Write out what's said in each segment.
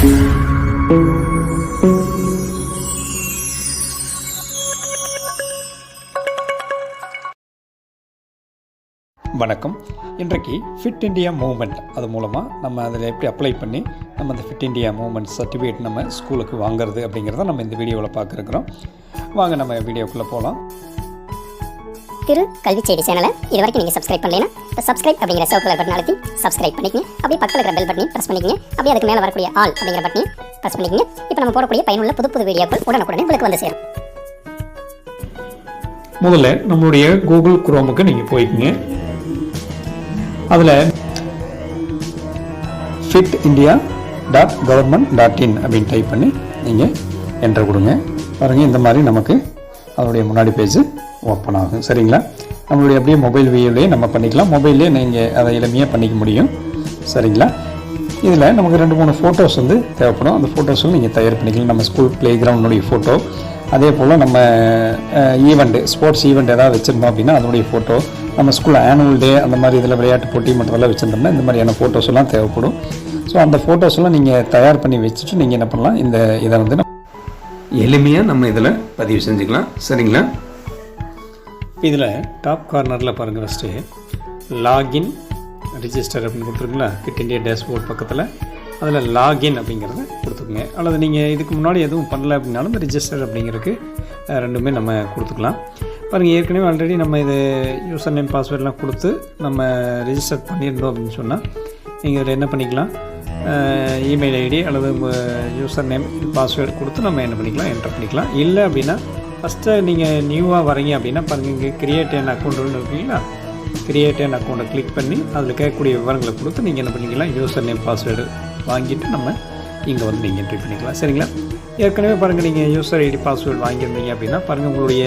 வணக்கம். இன்றைக்கு fit India moment அது மூலமாக நம்ம அதில் எப்படி அப்ளை பண்ணி நம்ம அந்த ஃபிட் இந்தியா மூமெண்ட் சர்டிஃபிகேட் நம்ம ஸ்கூலுக்கு வாங்குறது அப்படிங்கிறத நம்ம இந்த வீடியோவில் பார்க்குறோம். வாங்க நம்ம வீடியோக்குள்ளே போகலாம். திரு கல்வி செய்தி சேனலை இது வரைக்கும் நீங்கள் சப்ஸ்கிரைப் பண்ணலைன்னா சப்ஸ்கிரைப் அப்படிங்கிற சிவப்பு கலர் பட்டன் அழுத்தி சப்ஸ்கிரைப் பண்ணிக்கங்க. அப்படியே பக்கத்தில் இருக்கிற பெல் பட்டனையும் ப்ரெஸ் பண்ணிக்கங்க. அப்படியே அதுக்கு மேலே வரக்கூடிய ஆல் அப்படிங்கிற பட்டனையும் ப்ரெஸ் பண்ணிக்கங்க. இப்போ நம்ம போடக்கூடிய பயனுள்ள புது புது வீடியோக்கள் உடனுக்குடனே உங்களுக்கு வந்து சேரும். முதல்ல நம்மளுடைய கூகுள் குரோமுக்கு நீங்கள் போய்க்குங்க. அதில் fit India dot government dot in அப்படின்னு டைப் பண்ணி நீங்கள் என்ட்ரு கொடுங்க. பாருங்கள் இந்த மாதிரி நமக்கு அதனுடைய முன்னாடி பேஜ் ஓப்பன் ஆகும். சரிங்களா? நம்மளுடைய அப்படியே மொபைல் வியூலேயே நம்ம பண்ணிக்கலாம். மொபைல்லே நீங்கள் அதை எளிமையாக பண்ணிக்க முடியும். சரிங்களா? இதில் நமக்கு ரெண்டு மூணு ஃபோட்டோஸ் வந்து தேவைப்படும். அந்த ஃபோட்டோஸும் நீங்கள் தயார் பண்ணிக்கலாம். நம்ம ஸ்கூல் ப்ளே கிரவுண்டுடைய ஃபோட்டோ அதே போல் நம்ம ஈவெண்ட்டு ஸ்போர்ட்ஸ் ஈவெண்ட் ஏதாவது வச்சுருந்தோம் அப்படின்னா அதனுடைய ஃபோட்டோ நம்ம ஸ்கூல் ஆனுவல் டே அந்த மாதிரி இதில் விளையாட்டு போட்டி மற்றதெல்லாம் வச்சுருந்தோம்னா இந்த மாதிரியான ஃபோட்டோஸ் எல்லாம் தேவைப்படும். ஸோ அந்த ஃபோட்டோஸ் எல்லாம் நீங்கள் தயார் பண்ணி வச்சுட்டு நீங்கள் என்ன பண்ணலாம்? இந்த இதை வந்து நம்ம எளிமையாக நம்ம இதில் பதிவு செஞ்சுக்கலாம். சரிங்களா? இதில் டாப் கார்னரில் பாருங்கள் ஃபஸ்ட்டு லாகின் ரிஜிஸ்டர் அப்படின்னு கொடுத்துருக்குங்களா? கிட் இண்டியா டேஷ்போர்ட் பக்கத்தில். அதில் லாகின் அப்படிங்கிறத கொடுத்துக்குங்க. அல்லது நீங்கள் இதுக்கு முன்னாடி எதுவும் பண்ணல அப்படின்னாலும் ரிஜிஸ்டர் அப்படிங்கிறதுக்கு ரெண்டுமே நம்ம கொடுத்துக்கலாம். பாருங்கள் ஏற்கனவே ஆல்ரெடி நம்ம இது யூசர் நேம் பாஸ்வேர்டெலாம் கொடுத்து நம்ம ரிஜிஸ்டர் பண்ணியிருந்தோம் அப்படின்னு சொன்னால் நீங்கள் இதில் என்ன பண்ணிக்கலாம் இமெயில் ஐடி அல்லது யூசர் நேம் பாஸ்வேர்டு கொடுத்து நம்ம என்ன பண்ணிக்கலாம் என்டர் பண்ணிக்கலாம். இல்லை அப்படின்னா ஃபஸ்ட்டு நீங்கள் நியூவாக வரீங்க அப்படின்னா பாருங்கள் இங்கே கிரியேட் என் அக்கௌண்ட்டுன்னு இருக்கீங்களா? கிரியேட் என் அக்கௌண்ட்டை கிளிக் பண்ணி அதில் கேட்கக்கூடிய விவரங்களை கொடுத்து நீங்கள் என்ன பண்ணிக்கலாம் யூசர் நேம் பாஸ்வேர்டு வாங்கிட்டு நம்ம இங்கே வந்து நீங்கள் என்ட்ரி பண்ணிக்கலாம். சரிங்களா? ஏற்கனவே பாருங்கள் நீங்கள் யூசர் ஐடி பாஸ்வேர்டு வாங்கியிருந்தீங்க அப்படின்னா பாருங்கள் உங்களுடைய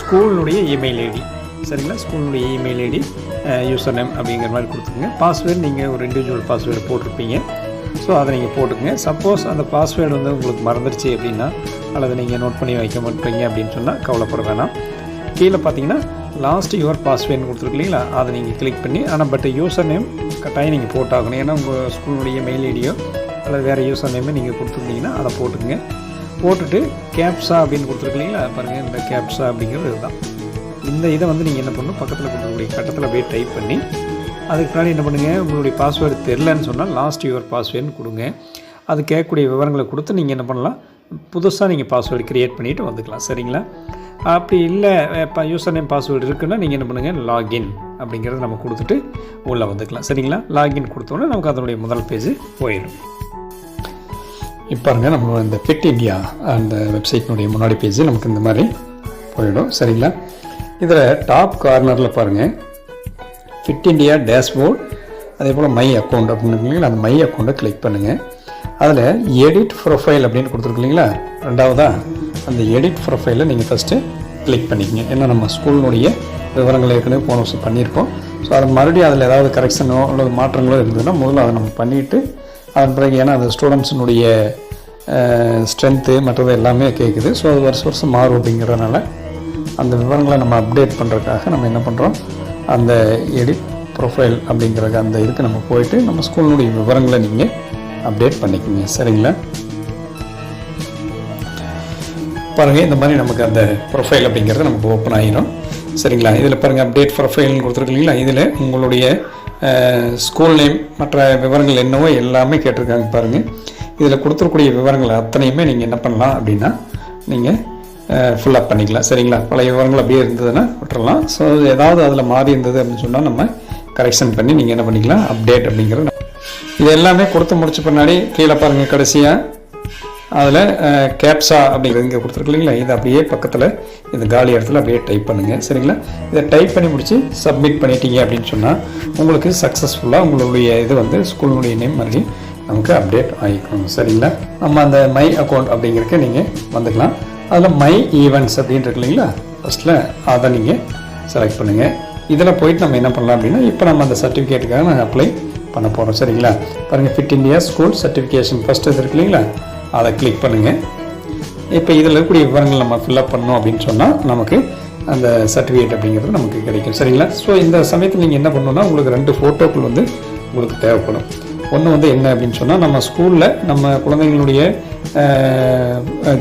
ஸ்கூலினுடைய இமெயில் ஐடி சரிங்களா? ஸ்கூலினுடைய இமெயில் ஐடி யூசர் நேம் அப்படிங்கிற மாதிரி கொடுத்துருங்க. பாஸ்வேர்டு நீங்கள் ஒரு இண்டிவிஜுவல் பாஸ்வேர்டு போட்டிருப்பீங்க. ஸோ அதை நீங்கள் போட்டுக்கங்க. சப்போஸ் அந்த பாஸ்வேர்டு வந்து உங்களுக்கு மறந்துடுச்சு அப்படின்னா அல்லது நீங்கள் நோட் பண்ணி வைக்க மாட்டீங்க அப்படின்னு சொன்னால் கவலைப்பட வேணாம். கீழே பார்த்தீங்கன்னா லாஸ்ட் யுவர் பாஸ்வேர்டுன்னு கொடுத்துருக்கு இல்லைங்களா? அதை நீங்கள் கிளிக் பண்ணி ஆனால் பட் யூசர் நேம் கட்டாயம் நீங்கள் போட்டாகணும். ஏன்னா உங்கள் ஸ்கூலுடைய மெயில் ஐடியோ அல்லது வேறு யூசர் நேமே நீங்கள் கொடுத்துருந்தீங்கன்னா அதை போட்டுக்கங்க. போட்டுட்டு கேப்ஸா அப்படின்னு கொடுத்துருக்கு இல்லைங்களா? பாருங்கள் இந்த கேப்ஸா அப்படிங்கிறது இதுதான். இந்த இதை வந்து நீங்கள் என்ன பண்ணணும்? பக்கத்தில் கொடுக்கக்கூடிய கட்டத்தில் போய் டைப் பண்ணி அதுக்கு பின்னாடி என்ன பண்ணுங்கள் உங்களுடைய பாஸ்வேர்டு தெரிலன்னு சொன்னால் லாஸ்ட் யுவர் பாஸ்வேர்டுன்னு கொடுங்க. அது கேட்கக்கூடிய விவரங்களை கொடுத்து நீங்கள் என்ன பண்ணலாம்? புதுசாக நீங்கள் பாஸ்வேர்டு க்ரியேட் பண்ணிவிட்டு வந்துக்கலாம். சரிங்களா? அப்படி இல்லை இப்போ யூசர் நேம் பாஸ்வேர்டு இருக்குன்னா நீங்கள் என்ன பண்ணுங்கள் லாகின் அப்படிங்கிறத நம்ம கொடுத்துட்டு உள்ளே வந்துக்கலாம். சரிங்களா? லாகின் கொடுத்தோன்னே நமக்கு அதனுடைய முதல் பேஜ் போயிடும். இப்போ பாருங்க நம்ம இந்த ஃபிட் இந்தியா அந்த வெப்சைட்னுடைய முன்னாடி பேஜ் நமக்கு இந்த மாதிரி போயிடும். சரிங்களா? இதில் டாப் கார்னரில் பாருங்கள் ஃபிட் இண்டியா டேஷ்போர்ட் அதே போல் மை அக்கௌண்ட் அப்படின்னு இல்லைங்களா அந்த மை அக்கௌண்ட்டை கிளிக் பண்ணுங்கள் அதில் எடிட் ப்ரொஃபைல் அப்படின்னு கொடுத்துருக்கு இல்லைங்களா? ரெண்டாவதாக அந்த எடிட் ப்ரொஃபைலை நீங்கள் ஃபஸ்ட்டு கிளிக் பண்ணிக்கங்க. ஏன்னா நம்ம ஸ்கூலினுடைய விவரங்கள் ஏற்கனவே போன வருஷம் பண்ணியிருக்கோம். ஸோ அதை மறுபடியும் அதில் ஏதாவது கரெக்ஷனோ அல்லது மாற்றங்களோ இருந்ததுன்னா முதல்ல அதை நம்ம பண்ணிவிட்டு அதன் பிறகு ஏன்னா அந்த ஸ்டூடெண்ட்ஸினுடைய ஸ்ட்ரென்த்து மற்றது எல்லாமே கேட்குது. ஸோ அது வருஷம் வருஷம் மாறும் அப்படிங்கிறதுனால அந்த விவரங்களை நம்ம அப்டேட் பண்ணுறதுக்காக நம்ம என்ன பண்ணுறோம் அந்த எடிட் ப்ரொஃபைல் அப்படிங்கிறது அந்த இதுக்கு நம்ம போயிட்டு நம்ம ஸ்கூலினுடைய விவரங்களை நீங்கள் அப்டேட் பண்ணிக்கோங்க. சரிங்களா? பாருங்கள் இந்த மாதிரி நமக்கு அந்த ப்ரொஃபைல் அப்படிங்கிறது நமக்கு ஓப்பன் ஆகிடும் சரிங்களா? இதில் பாருங்கள் அப்டேட் ப்ரொஃபைல்னு கொடுத்துருக்கீங்களா இதில் உங்களுடைய ஸ்கூல் நேம் மற்ற விவரங்கள் என்னவோ எல்லாமே கேட்டிருக்காங்க பாருங்கள் இதில் கொடுத்துருக்கூடிய விவரங்கள் அத்தனையுமே நீங்கள் என்ன பண்ணலாம் அப்படின்னா நீங்கள் ஃபில்லப் பண்ணிக்கலாம். சரிங்களா? பழைய விவரங்கள் அப்படியே இருந்ததுன்னா விட்டுறலாம். ஸோ ஏதாவது அதில் மாறி இருந்தது அப்படின்னு சொன்னால் நம்ம கரெக்ஷன் பண்ணி நீங்கள் என்ன பண்ணிக்கலாம்? அப்டேட் அப்படிங்கிற இது எல்லாமே கொடுத்து முடிச்ச பின்னாடி கீழே பாருங்கள் கடைசியாக அதில் கேப்ஸா அப்படிங்கிறது இங்கே கொடுத்துருக்கு இல்லைங்களா? இது அப்படியே பக்கத்தில் இந்த காலி இடத்துல அப்படியே டைப் பண்ணுங்கள் சரிங்களா? இதை டைப் பண்ணி முடிச்சு சப்மிட் பண்ணிட்டீங்க அப்படின்னு சொன்னால் உங்களுக்கு சக்ஸஸ்ஃபுல்லாக உங்களுடைய இது வந்து ஸ்கூலினுடைய நேம் மாதிரி நமக்கு அப்டேட் ஆகிக்கணும் சரிங்களா? நம்ம அந்த மை அக்கௌண்ட் அப்படிங்கிறதுக்கு நீங்கள் வந்துக்கலாம். அதில் மை ஈவெண்ட்ஸ் அப்படின்னு இருக்கு இல்லைங்களா? ஃபஸ்ட்டில் அதை நீங்கள் செலக்ட் பண்ணுங்கள் இதில் போயிட்டு நம்ம என்ன பண்ணலாம் அப்படின்னா இப்போ நம்ம அந்த சர்டிஃபிகேட்டுக்காக நாங்கள் அப்ளை பண்ண போகிறோம் சரிங்களா? பாருங்கள் fit India school certification first இது இருக்கு இல்லைங்களா? அதை கிளிக் பண்ணுங்கள் இப்போ இதில் இருக்கக்கூடிய விவரங்கள் நம்ம ஃபில்அப் பண்ணோம் அப்படின்னு சொன்னால் நமக்கு அந்த சர்டிஃபிகேட் அப்படிங்கிறது நமக்கு கிடைக்கும். சரிங்களா? ஸோ இந்த சமயத்தில் நீங்கள் என்ன பண்ணணும்னா உங்களுக்கு ரெண்டு ஃபோட்டோக்கள் வந்து உங்களுக்கு தேவைப்படும். ஒன்று வந்து என்ன அப்படின்னு சொன்னால் நம்ம ஸ்கூலில் நம்ம குழந்தைங்களுடைய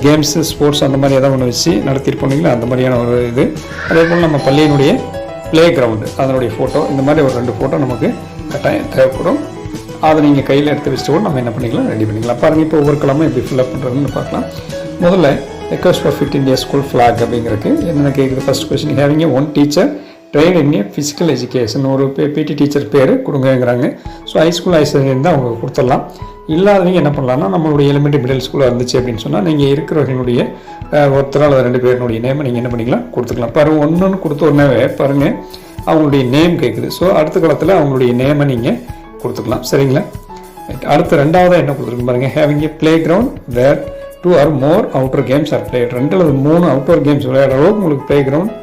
கேம்ஸு ஸ்போர்ட்ஸ் அந்த மாதிரி ஏதாவது ஒன்று வச்சு நடத்திருப்போம் இல்லைங்களா அந்த மாதிரியான ஒரு இது. அதே போல் நம்ம பள்ளியினுடைய ப்ளே கிரவுண்டு அதனுடைய ஃபோட்டோ இந்த மாதிரி ஒரு ரெண்டு ஃபோட்டோ நமக்கு கட்டாயம் தேவைப்படும். அதை நீங்கள் கையில் எடுத்து வச்சுட்டு கூட நம்ம என்ன பண்ணிக்கலாம்? ரெடி பண்ணிக்கலாம். பாருங்கள் இப்போ ஒவ்வொரு கிழமை எப்படி ஃபில்அப் பண்ணுறதுன்னு பார்க்கலாம். முதல்ல request for fit India school flag அப்படிங்கிறதுக்கு. என்னென்ன கேட்குது first question having one teacher train in physical education ஒரு பிடி டீச்சர் பேர் கொடுங்கங்கிறாங்க. ஸோ ஹை ஸ்கூல் ஹையர் தான் அவங்க கொடுத்துடலாம். இல்லாதவங்க என்ன பண்ணலாம்னா நம்மளுடைய எலிமெண்ட்ரி மிடில் ஸ்கூலில் இருந்துச்சு அப்படின்னு சொன்னால் நீங்கள் இருக்கிறவங்களுடைய ஒருத்தரால் ஒருத்தர் அல்லது ரெண்டு பேருனுடைய நேமை நீங்கள் என்ன பண்ணிக்கலாம் கொடுத்துக்கலாம். பாருங்கள் ஒன்று கொடுத்த உடனே பாருங்கள் அவங்களுடைய நேம் கேட்குது ஸோ அடுத்த காலத்தில் அவங்களுடைய நேமை நீங்கள் கொடுத்துக்கலாம். சரிங்களா? அடுத்து ரெண்டாவதாக என்ன கொடுத்துருக்கு பாருங்கள் having a playground where two or more outer games are played ரெண்டு அல்லது மூணு அவுட்டோர் கேம்ஸ் விளையாடுற அளவுக்கு உங்களுக்கு பிளே கிரவுண்ட்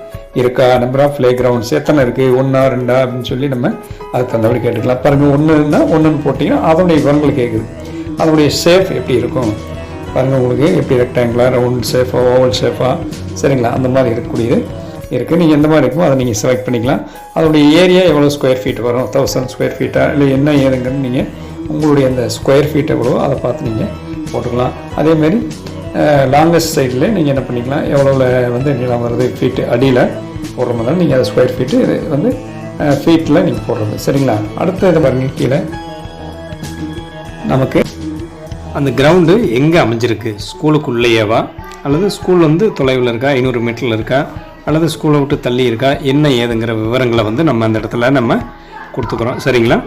இருக்கா? நம்பர் ஆஃப் பிளே கிரவுண்ட்ஸ் எத்தனை இருக்குது ஒன்றா ரெண்டா அப்படின்னு சொல்லி நம்ம அதுக்கு தந்தபடி கேட்டுக்கலாம். பாருங்கள் ஒன்று இருந்தால் ஒன்றுன்னு போட்டிங்கன்னா அதனுடைய விவரங்கள் கேட்குது அதனுடைய சேஃப் எப்படி இருக்கும்? பாருங்கள் உங்களுக்கு எப்படி ரெக்டாங்குலர் ரவுண்ட் ஷேஃபா ஓவல் ஷேஃபா சரிங்களா? அந்த மாதிரி இருக்கக்கூடியது இருக்குது நீங்கள் எந்த மாதிரி இருக்குமோ அதை நீங்கள் செலக்ட் பண்ணிக்கலாம். அதோடைய ஏரியா எவ்வளோ ஸ்கொயர் ஃபீட் வரும்? தௌசண்ட் ஸ்கொயர் ஃபீட்டா இல்லை என்ன ஏதுங்கன்னு நீங்கள் உங்களுடைய அந்த ஸ்கொயர் ஃபீட் எவ்வளோ அதை பார்த்து நீங்கள் போட்டுக்கலாம். அதேமாரி லாங்கஸ்ட் சைடில் நீங்கள் என்ன பண்ணிக்கலாம் எவ்வளோ வந்து நீளம் வருது ஃபீட்டு அடியில் போடுற மாதிரி நீங்கள் அதை ஸ்கொயர் ஃபீட்டு வந்து ஃபீட்டில் நீங்கள் போடுறது. சரிங்களா? அடுத்த இதை பாருங்கள் கீழே. நமக்கு அந்த கிரவுண்டு எங்கே அமைஞ்சிருக்கு? ஸ்கூலுக்குள்ளேயேவா அல்லது ஸ்கூல் வந்து தொலைவில் இருக்கா? ஐநூறு மீட்டரில் இருக்கா? அல்லது ஸ்கூலை விட்டு தள்ளி இருக்கா? என்ன ஏதுங்கிற விவரங்களை வந்து நம்ம அந்த இடத்துல நம்ம கொடுத்துக்குறோம். சரிங்களா?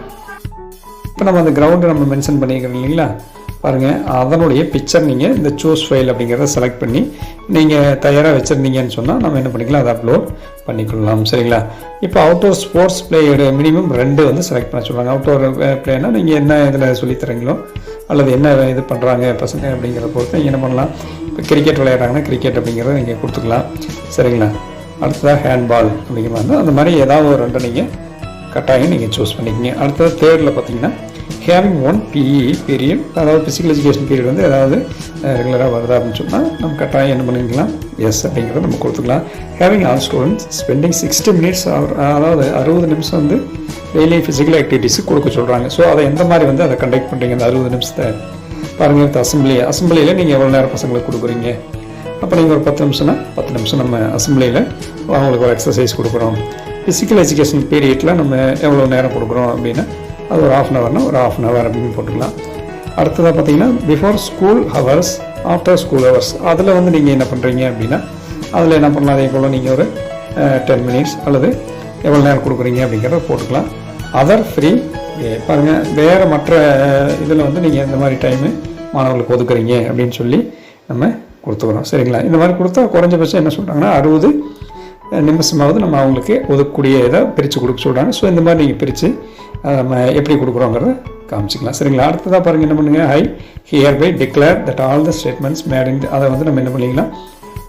இப்போ நம்ம அந்த கிரவுண்டு நம்ம மென்ஷன் பண்ணிக்கிறோம் இல்லைங்களா? பாருங்கள் அதனுடைய பிக்சர் நீங்கள் இந்த சூஸ் ஃபைல் அப்படிங்கிறத செலக்ட் பண்ணி நீங்கள் தயாராக வச்சுருந்தீங்கன்னு சொன்னால் நம்ம என்ன பண்ணிக்கலாம் அதை அப்லோட் பண்ணிக்கொள்ளலாம் சரிங்களா? இப்போ அவுட்டோர் ஸ்போர்ட்ஸ் பிளேயோட மினிமம் ரெண்டு வந்து செலக்ட் பண்ண சொல்லுவாங்க அவுட்டோர் பிளேனா eh, நீங்கள் என்ன இதில் சொல்லித் தரீங்களோ அல்லது என்ன இது பண்ணுறாங்க பசங்க அப்படிங்கிறத பொறுத்து நீங்கள் என்ன பண்ணலாம். இப்போ கிரிக்கெட் விளையாடுறாங்கன்னா கிரிக்கெட் அப்படிங்கிறத நீங்கள் கொடுத்துக்கலாம். சரிங்களா? அடுத்ததாக ஹேண்ட்பால் அப்படிங்கிற மாதிரி அந்த மாதிரி ஏதாவது ஒரு ரெண்டு நீங்கள் கட்டாயம் நீங்கள் சூஸ் பண்ணிக்கோங்க. அடுத்தது தேர்டில் பார்த்தீங்கன்னா ஹேவிங் ஒன் பிஇ பீரியட் அதாவது ஃபிசிக்கல் எஜுகேஷன் பீரியட் வந்து ஏதாவது ரெகுலராக வருதா அப்படின்னு சொன்னால் நம்ம கட்டாயம் என்ன பண்ணிக்கலாம் எஸ் அப்படிங்கிறத நம்ம கொடுத்துக்கலாம். Having all students spending sixty minutes அதாவது அறுபது நிமிஷம் வந்து டெய்லி ஃபிசிக்கல் ஆக்டிவிட்டீஸ் கொடுக்க சொல்கிறாங்க ஸோ அதை எந்த மாதிரி வந்து அதை கண்டக்ட் பண்ணுறீங்க அந்த அறுபது நிமிஷத்தை பாருங்கள் இந்த அசம்பிளி அசம்பிளியில் நீங்கள் எவ்வளோ நேரம் பசங்களுக்கு கொடுக்குறீங்க? அப்போ நீங்கள் ஒரு பத்து நிமிஷம்னா பத்து நிமிஷம் நம்ம அசம்பிளியில் அவங்களுக்கு ஒரு எக்ஸசைஸ் கொடுக்குறோம். ஃபிசிக்கல் எஜுகேஷன் பீரியடில் நம்ம எவ்வளோ நேரம் கொடுக்குறோம் அப்படின்னா அது ஒரு ஆஃப் அன் ஹவர்னா ஒரு ஆஃப் அன் ஹவர் அப்படின்னு போட்டுக்கலாம். அடுத்ததாக பார்த்தீங்கன்னா before school hours after school hours அதில் வந்து நீங்கள் என்ன பண்ணுறீங்க அப்படின்னா அதில் என்ன பண்ணலாம்? அதே போல் நீங்கள் ஒரு டென் மினிட்ஸ் அல்லது எவ்வளோ நேரம் கொடுக்குறீங்க அப்படிங்கிறத போட்டுக்கலாம். அதர் ஃப்ரீ பாருங்கள் வேறு மற்ற இதில் வந்து நீங்கள் இந்த மாதிரி டைமு மாணவர்களுக்கு ஒதுக்குறீங்க அப்படின்னு சொல்லி நம்ம கொடுத்துக்கிறோம். சரிங்களா? இந்த மாதிரி கொடுத்தா குறைஞ்சபட்சம் என்ன சொல்கிறாங்கன்னா அறுபது நிமிஷமாவது நம்ம அவங்களுக்கு ஒதுக்கக்கூடிய இதை பிரித்து கொடுக்க சொல்கிறாங்க ஸோ இந்த மாதிரி நீங்கள் பிரித்து நம்ம எப்படி கொடுக்குறோங்கிறத காமிச்சிக்கலாம். சரிங்களா? அடுத்ததாக பாருங்கள் என்ன பண்ணுங்கள் I hereby declare that all the statements made in அதை வந்து நம்ம என்ன பண்ணிக்கலாம்?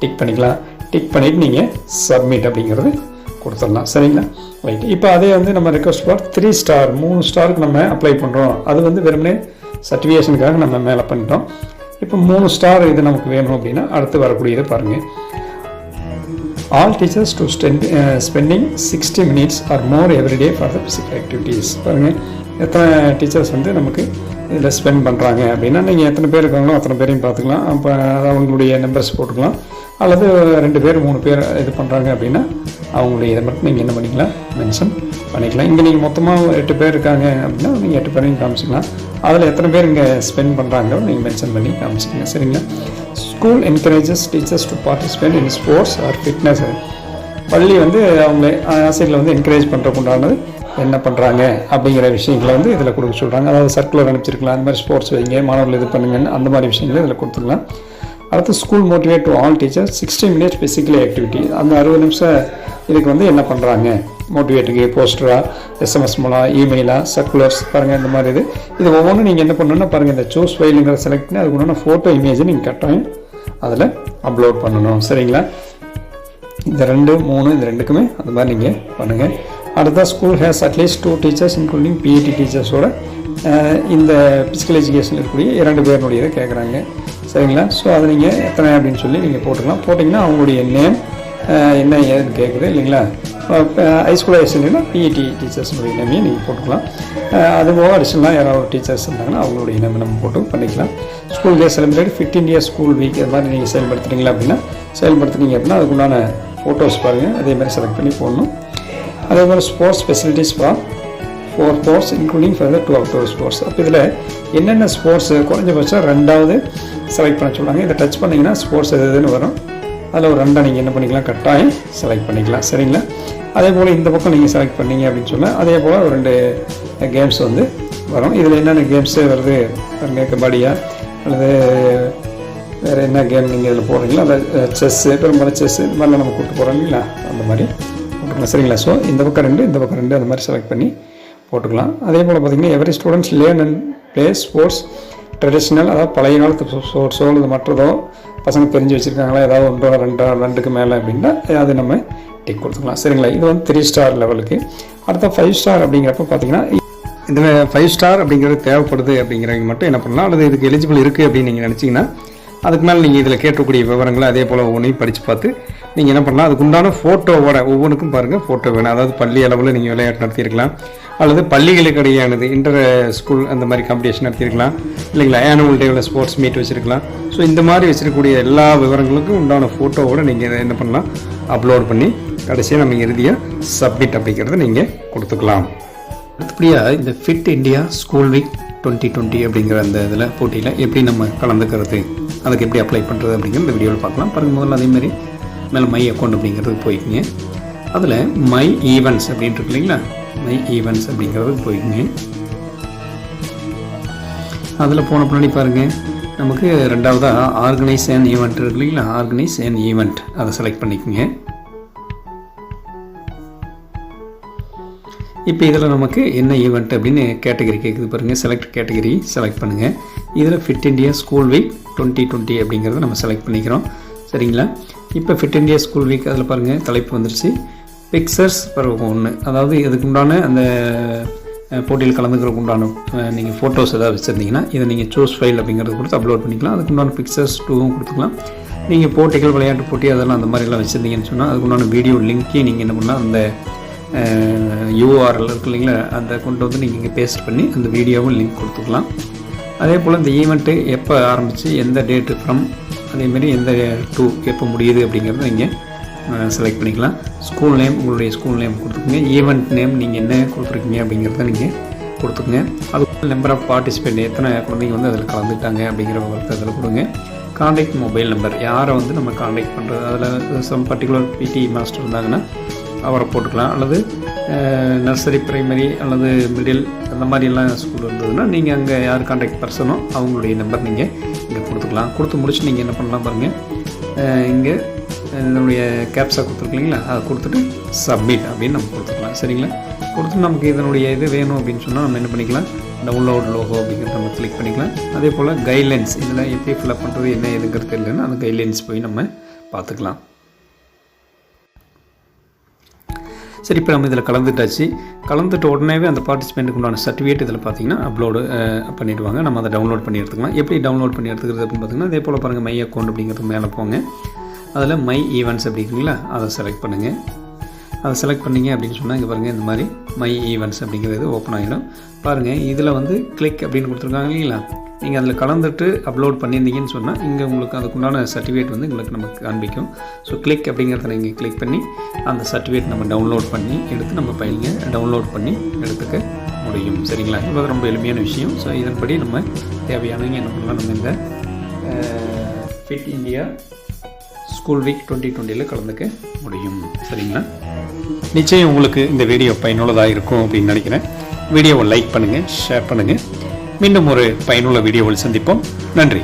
டிக் பண்ணிக்கலாம். டிக் பண்ணிவிட்டு நீங்கள் சப்மிட் அப்படிங்கிறது கொடுத்துடலாம். சரிங்களா? ரைட் இப்போ அதே வந்து நம்ம ரெக்வஸ்ட் ஃபார் த்ரீ ஸ்டார் மூணு ஸ்டாருக்கு நம்ம அப்ளை பண்ணுறோம் அது வந்து வெறுமனே சர்டிஃபிகேஷனுக்காக நம்ம மேலே பண்ணிட்டோம். இப்போ மூணு ஸ்டார் இது நமக்கு வேணும் அப்படின்னா அடுத்து வரக்கூடியதை பாருங்கள் all teachers to spend spending sixty minutes or more everyday for the physical activities பாருங்கள் எத்தனை டீச்சர்ஸ் வந்து நமக்கு இதில் ஸ்பெண்ட் பண்ணுறாங்க அப்படின்னா நீங்கள் எத்தனை பேர் இருக்காங்களோ அத்தனை பேரையும் பார்த்துக்கலாம். அப்போ அவங்களுடைய நம்பர்ஸ் போட்டுக்கலாம். அல்லது ரெண்டு பேர் மூணு பேர் இது பண்ணுறாங்க அப்படின்னா அவங்களுடைய இதை மட்டும் நீங்கள் என்ன பண்ணிக்கலாம்? மென்ஷன் பண்ணிக்கலாம். இங்கே நீங்கள் மொத்தமாக எட்டு பேர் இருக்காங்க அப்படின்னா நீங்கள் எட்டு பேரையும் காமிச்சிக்கலாம். அதில் எத்தனை பேர் இங்கே ஸ்பெண்ட் பண்ணுறாங்களோ நீங்கள் மென்ஷன் பண்ணி காமிச்சிக்கலாம் சரிங்களா? School encourages teachers to participate in sports or fitness பள்ளி வந்து அவங்க ஆசிரியர்களை வந்து என்கரேஜ் பண்ணுறக்குண்டானது என்ன பண்ணுறாங்க அப்படிங்கிற விஷயங்களை வந்து இதில் கொடுக்க சொல்கிறாங்க அதாவது சர்க்குலர் அனுப்பிச்சிருக்கலாம் அந்த மாதிரி ஸ்போர்ட்ஸ் வைங்க மாணவர்கள் இது பண்ணுங்கன்னு அந்த மாதிரி விஷயங்களை இதில் கொடுத்துக்கலாம் அடுத்து school motivate to all teachers sixty minutes physically activity அந்த அறுபது நிமிஷம் இதுக்கு வந்து என்ன பண்ணுறாங்க மோட்டிவேட்டுக்கு போஸ்டராக எஸ்எம்எஸ் மூலம் இமெயிலாக சர்க்குலர்ஸ் பாருங்கள் இந்த மாதிரி இது. இது ஒவ்வொன்றும் நீங்கள் என்ன பண்ணணும்னா பாருங்கள் இந்த சூஸ் ஃபைலுங்கிற செலக்ட் பண்ணி அதுக்கு உண்டான ஃபோட்டோ இமேஜை நீங்கள் கட்டாயம் அதில் அப்லோட் பண்ணணும். சரிங்களா? இந்த ரெண்டு மூணு இந்த ரெண்டுக்குமே அந்த மாதிரி நீங்கள் பண்ணுங்கள் அடுத்த school has at least two teachers including PET டீச்சர்ஸோட இந்த ஃபிசிக்கல் எஜுகேஷன் இருக்கக்கூடிய இரண்டு பேருடைய கேட்குறாங்க சரிங்களா? ஸோ அதை நீங்கள் எத்தனை அப்படின்னு சொல்லி நீங்கள் போட்டுக்கலாம். போட்டிங்கன்னா அவங்களுடைய நேம் என்ன ஏதுன்னு கேட்குது இல்லைங்களா? ஹைஸ்கூல் ஹைஸ்கூல்னா பிஇடி டீச்சர்ஸ்னுடைய இனமையும் நீங்கள் போட்டுக்கலாம். அது போக அடிஷனலாக யாராவது ஒரு டீச்சர்ஸ் இருந்தாங்கன்னா அவங்களுடைய இனமே நம்ம போட்டு பண்ணிக்கலாம். School day celebrate fifteen years school week அது மாதிரி நீங்கள் செயல்படுத்துறீங்களா அப்படின்னா செயல்படுத்துனீங்க அப்படின்னா அதுக்குண்டான ஃபோட்டோஸ் பாருங்கள் அதே மாதிரி செலக்ட் பண்ணி போடணும். அதே மாதிரி sports facilities for four sports including further two outdoor sports அப்போ இதில் என்னென்ன ஸ்போர்ட்ஸ் குறைஞ்சபட்சம் ரெண்டாவது செலக்ட் பண்ண சொல்லுவாங்க இதை டச் பண்ணிங்கன்னா ஸ்போர்ட்ஸ் எது எதுன்னு வரும். அதில் ஒரு ரெண்டை நீங்கள் என்ன பண்ணிக்கலாம் கட்டாயம் செலக்ட் பண்ணிக்கலாம். சரிங்களா? அதே போல் இந்த பக்கம் நீங்கள் செலக்ட் பண்ணீங்க அப்படின்னு சொன்னால் அதே போல் ஒரு ரெண்டு கேம்ஸ் வந்து வரும். இதில் என்னென்ன கேம்ஸு வருது? பாருங்க கபடியா அல்லது வேறு என்ன கேம் நீங்கள் இதில் போடுறீங்களோ அதை செஸ்ஸு பெரும்பாலும் செஸ்ஸு இந்த மாதிரிலாம் நம்ம கூப்பிட்டு போகிறோம் இல்லைங்களா? அந்த மாதிரி. போட்டுக்கலாம் சரிங்களா? ஸோ இந்த பக்கம் ரெண்டு இந்த பக்கம் ரெண்டு அந்த மாதிரி செலக்ட் பண்ணி போட்டுக்கலாம். அதே போல் பார்த்தீங்கன்னா every students learn and play sports traditional அதாவது பழைய காலத்து சோர்ஸோ அல்லது மற்றதோ பசங்க தெரிஞ்சு வச்சுருக்காங்களா ஏதாவது ஒன்றோ ரெண்டோ ரெண்டுக்கு மேலே அப்படின்னா அது நம்ம டிக் கொடுத்துக்கலாம். சரிங்களா? இது வந்து த்ரீ ஸ்டார் லெவலுக்கு அடுத்த ஃபைவ் ஸ்டார் அப்படிங்கிறப்ப பார்த்தீங்கன்னா இதில் ஃபைவ் ஸ்டார் அப்படிங்கிறது தேவைப்படுது அப்படிங்கிறவங்க மட்டும் என்ன பண்ணலாம் அல்லது இதுக்கு எலிஜிபிள் இருக்குது அப்படின்னு நீங்கள் நினச்சிங்கன்னா அதுக்கு மேலே நீங்கள் இதில் கேட்கக்கூடிய விவரங்களை அதே போல் ஒவ்வொன்றையும் படித்து பார்த்து நீங்கள் என்ன பண்ணலாம் அதுக்கு உண்டான ஃபோட்டோவோட ஒவ்வொன்றுக்கும் பாருங்கள் ஃபோட்டோ வேணும். அதாவது பள்ளி அளவில் நீங்கள் விளையாட்டு நடத்தியிருக்கலாம். அல்லது பள்ளிகளுக்கு இடையானது இன்டர் ஸ்கூல் அந்த மாதிரி காம்படிஷன் நடத்தியிருக்கலாம். இல்லைங்களா? ஆனுவல் டேவில் ஸ்போர்ட்ஸ் மீட் வச்சுருக்கலாம். ஸோ இந்த மாதிரி வச்சுருக்கக்கூடிய எல்லா விவரங்களுக்கும் உண்டான ஃபோட்டோவோட நீங்கள் இதை என்ன பண்ணலாம் அப்லோட் பண்ணி கடைசியாக நம்ம இறுதியாக சப்மிட் அப்படிங்கிறத நீங்கள் கொடுத்துக்கலாம். அடுத்தபடியாக இந்த fit India school week twenty twenty அப்படிங்கிற அந்த இதில் போட்டியில் எப்படி நம்ம கலந்துக்கிறது அதுக்கு எப்படி அப்ளை பண்ணுறது அப்படிங்கிற இந்த வீடியோவில் பார்க்கலாம். பாருங்கள் முதல்ல அதேமாதிரி மேலே மை அக்கௌண்ட் அப்படிங்கிறதுக்கு போய்க்குங்க. அதில் மை ஈவெண்ட்ஸ் அப்படின்ட்டு இருக்கு இல்லைங்களா? மை ஈவெண்ட்ஸ் அப்படிங்கிறதுக்கு போய்க்குங்க. அதில் போன பின்னாடி பாருங்கள் நமக்கு ரெண்டாவதாக ஆர்கனைஸ் அண்ட் ஈவெண்ட் இருக்கு இல்லைங்களா? ஆர்கனைஸ் அண்ட் ஈவெண்ட் அதை செலக்ட் பண்ணிக்கோங்க. இப்போ இதில் நமக்கு என்ன ஈவெண்ட் அப்படின்னு கேட்டகரி கேட்குது பாருங்கள் செலக்ட் கேட்டகரி செலக்ட் பண்ணுங்கள் இதில் fit India school week twenty twenty அப்படிங்கிறத நம்ம செலக்ட் பண்ணிக்கிறோம். சரிங்களா? இப்போ ஃபிட் இண்டியா ஸ்கூல் வீக் அதில் பாருங்கள் தலைப்பு வந்துருச்சு. பிக்சர்ஸ் பருவம் ஒன்று அதாவது இதுக்கு உண்டான அந்த போட்டியில் கலந்துக்கிறதுக்கு உண்டான நீங்கள் ஃபோட்டோஸ் ஏதாவது வச்சுருந்தீங்கன்னா இதை நீங்கள் சூஸ் ஃபைல் அப்படிங்கிறது கொடுத்து அப்லோட் பண்ணிக்கலாம். அதுக்கு உண்டான பிக்சர்ஸ் டூவும் கொடுத்துக்கலாம். நீங்கள் போட்டிகள் விளையாட்டு போட்டி அதெல்லாம் அந்த மாதிரிலாம் வச்சுருந்தீங்கன்னு சொன்னால் அதுக்கு உண்டான வீடியோ லிங்க்கையும் நீங்கள் என்ன பண்ணால் அந்த யூஆர்எல் இருக்கு இல்லைங்களா அதை கொண்டு வந்து நீங்கள் இங்கே பேஸ்ட் பண்ணி அந்த வீடியோவும் லிங்க் கொடுத்துக்கலாம். அதே போல் இந்த ஈவெண்ட்டு எப்போ ஆரம்பித்து எந்த டேட்டு ஃப்ரம் அதேமாரி எந்த டூ எப்போ முடியுது அப்படிங்கிறத நீங்கள் செலக்ட் பண்ணிக்கலாம். ஸ்கூல் நேம் உங்களுடைய ஸ்கூல் நேம் கொடுத்துக்குங்க. ஈவெண்ட் நேம் நீங்கள் என்ன கொடுத்துருக்கீங்க அப்படிங்கிறத நீங்கள் கொடுத்துக்குங்க. அது நம்பர் ஆஃப் பார்ட்டிசிபேட் எத்தனை குழந்தைங்க வந்து அதில் கலந்துட்டாங்க அப்படிங்கிற விவரத்தை அதில் கொடுங்க. காண்டாக்ட் மொபைல் நம்பர் யாரை வந்து நம்ம காண்டாக்ட் பண்ணுறது அதில் சம் பர்டிகுலர் பிடி மாஸ்டர் இருந்தாங்கன்னா அவரை போட்டுக்கலாம். அல்லது நர்சரி பிரைமரி அல்லது மிடில் அந்த மாதிரி எல்லாம் ஸ்கூல் இருந்ததுன்னா நீங்கள் அங்கே யார் காண்டாக்ட் பர்சனோ அவங்களுடைய நம்பர் நீங்கள் இங்கே கொடுத்துக்கலாம். கொடுத்து முடிச்சு நீங்கள் என்ன பண்ணலாம் பாருங்கள் இங்கே இதனுடைய கேப்ஸாக கொடுத்துருக்கீங்களா அதை கொடுத்துட்டு சப்மிட் அப்படின்னு நம்ம கொடுத்துக்கலாம். சரிங்களா? கொடுத்து நமக்கு இதனுடைய இது வேணும் அப்படின்னு சொன்னால் நம்ம என்ன பண்ணிக்கலாம்? டவுன்லோட் லோகோ அப்படிங்கிறத நம்ம கிளிக் பண்ணிக்கலாம். அதே போல் கைட்லைன்ஸ் இதில் எப்படி ஃபில்அப் பண்ணுறது என்ன எதுங்கிறது இல்லைன்னா அந்த கைட்லைன்ஸ் போய் நம்ம பார்த்துக்கலாம். சரி இப்போ நம்ம இதில் கலந்துட்டாச்சு. கலந்துட்ட உடனேவே அந்த பார்ட்டிசிபெண்ட்டுக்கு உண்டான சர்டிஃபிகேட் இதில் பார்த்தீங்கன்னா அப்லோடு பண்ணிவிடுவாங்க நம்ம அதை டவுன்லோட் பண்ணி எடுத்துக்கலாம். எப்படி டவுன்லோட் பண்ணி எடுத்துக்கிறது அப்படின்னு பார்த்தீங்கன்னா அதே போல் பாருங்கள் மை அக்கௌண்ட் அப்படிங்கிறது மேலே போங்க. அதில் மை ஈவெண்ட்ஸ் அப்படிங்களா அதை செலக்ட் பண்ணுங்கள் அதை செலக்ட் பண்ணிங்க அப்படின்னு சொன்னால் இங்கே பாருங்கள் இந்த மாதிரி மை ஈவெண்ட்ஸ் அப்படிங்கிறது ஓப்பன் ஆகிடும் பாருங்கள் இதில் வந்து கிளிக் அப்படின்னு கொடுத்துருக்காங்க இல்லைங்களா? நீங்கள் அதில் கலந்துட்டு அப்லோட் பண்ணியிருந்தீங்கன்னு சொன்னால் இங்கே உங்களுக்கு அதுக்குண்டான சர்டிஃபிகேட் வந்து உங்களுக்கு நமக்கு காண்பிக்கும். ஸோ கிளிக் அப்படிங்கிறத நீங்கள் கிளிக் பண்ணி அந்த சர்டிஃபிகேட் நம்ம டவுன்லோட் பண்ணி எடுத்து நம்ம பையங்க டவுன்லோட் பண்ணி எடுத்துக்க முடியும். சரிங்களா? இது ரொம்ப எளிமையான விஷயம். ஸோ இதன்படி நம்ம தேவையானவங்க என்ன பண்ணலாம்? நம்ம இந்த fit India school week twenty டுவெண்ட்டியில் கலந்துக்க முடியும். சரிங்களா? நிச்சயம் உங்களுக்கு இந்த வீடியோ பயனுள்ளதாக இருக்கும் அப்படின்னு நினைக்கிறேன். வீடியோவை லைக் பண்ணுங்கள் ஷேர் பண்ணுங்கள் மீண்டும் ஒரு பயனுள்ள வீடியோவில் சந்திப்போம். நன்றி.